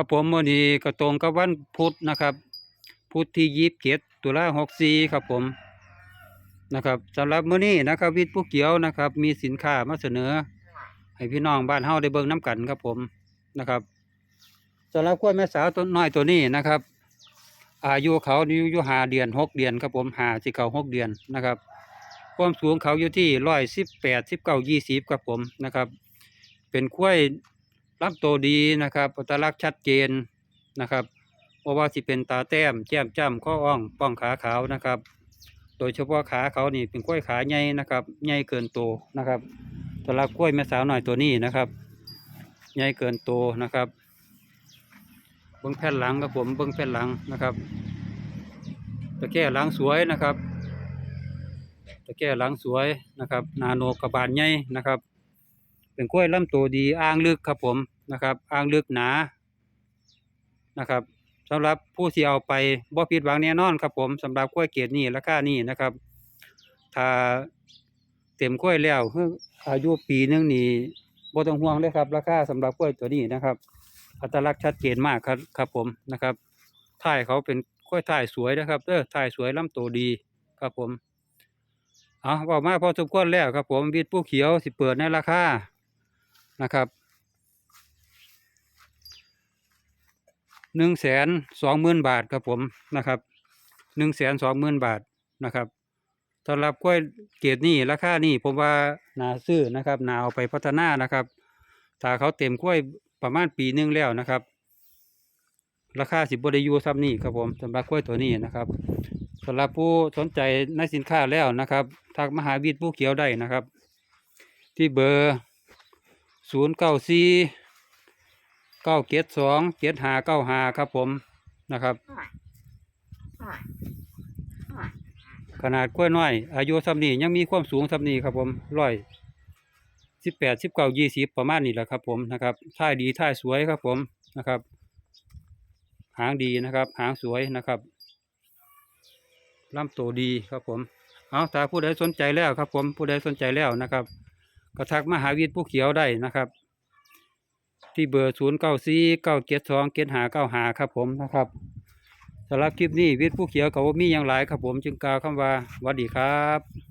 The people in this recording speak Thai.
ครับผมมื้อนี้ก็ตรงกับวันพุธนะครับ พุธที่ยี่สิบเจ็ดตุลาหกสี่ครับผมนะครับสำหรับมื้อนี้นะครับวิทย์ผู้เกี่ยวนะครับ มีสินค้ามาเสนอ ให้พี่น้องบ้านเฮาได้เบิ่งน้กันครับผมนะครับสำหรับกล้วยแม่สาวตัวน้อยตัวนี้นะครับ อายุเขาอยู่ยูหาเดือนหกเดือนครับผมหาสิเข้าหกเดือนนะครับ ความสูงเขาอยู่ที่ร้อยสิบแปดสิบเก้ายี่สิบครับผมนะครับ เป็นกล้วย รับโตวดีนะครับอัตลักษณ์ชัดเจนนะครับเพราะว่าสิเป็นตาแต้มแก้มจ้ำข้ออ่องป้องขาขาวนะครับ โดยเฉพาะขาเขานี่เป็นกล้วยขาใหญ่นะครับใหญ่เกินโตนะครับสำหรับกล้วยแม่สาวหน่อยตัวนี้นะครับใหญ่เกินโตนะครับเบิ้งแผ่นหลังครับผมเบิ้งแผ่นหลังนะครับตะแก้หลังสวยนะครับตะแก้หลังสวยนะครับ นาโนกกระบาลใหญ่นะครับ เป็นกล้วยลำตัวดีอ่างลึกครับผมนะครับอ่างลึกหนานะครับสำหรับผู้ที่เอาไปบ่ผิดหวังแน่นอนครับผมสำหรับกล้วยเกรดนี้ราคานี้นะครับ ถ้าเต็มกล้วยแล้วคือายุปีนึงนี่บ่ต้องห่วงเลยครับ ราคาสำหรับกล้วยตัวนี้นะครับ อัตลักษณ์ชัดเจนมากครับครับผมนะครับท้ายเขาเป็นกล้วยท้ายสวยนะครับเด้อท้ายสวยลำตัวดีครับผมเอาบอกมาพอสมควรแล้วครับผมวิทย์ผู้เขียวสิเปิดในราคา นะครับหนึ่งแสนสองหมื่นบาทครับผมนะครับหนึ่งแสนสองหมื่นบาทนะครับสำหรับกล้วยเกรดนี่ราคานี่ผมว่านาซื้อนะครับนาเอาไปพัฒนานะครับ ถ้าเขาเต็มกล้วยประมาณปีหนึงแล้วนะครับ ราคาสิบบได้อยู่ซ้ำนี่ครับผมสำหรับกล้วยตัวนี้นะครับสำหรับผู้สนใจในสินค้าแล้วนะครับทักมหาวิทย์ผู้เขียวได้นะครับ ที่เบอร์ ศูนย์เก้าสี่เก้าเจ็ดสองเจ็ดหาเก้าหาครับผมนะครับ ขนาดกล้วยน้อย อายุซ้ำนี้ยังมีความสูงซ้ำนี้ครับผมร้อยสิบแปดสิบเก้ายี่สิบประมาณนี้แหละครับผมนะครับท่ายดีท่ายสวยครับผมนะครับ หางดีนะครับ หางสวยนะครับลำตัวดีครับผม เอาถ้าผู้ใดสนใจแล้วครับผมผู้ใดสนใจแล้วนะครับ ก็ทักมหาวิทย์ผู้เขียวได้นะครับ ที่เบอร์ศูนย์เก้าสี่เก้าเจ็ดสองเจ็ดหาเก้าหาครับผมนะครับสำหรับคลิปนี้วิทย์ผู้เขียวเขามีอย่างไรครับผมจึงกล่าวคำว่าสวัสดีครับ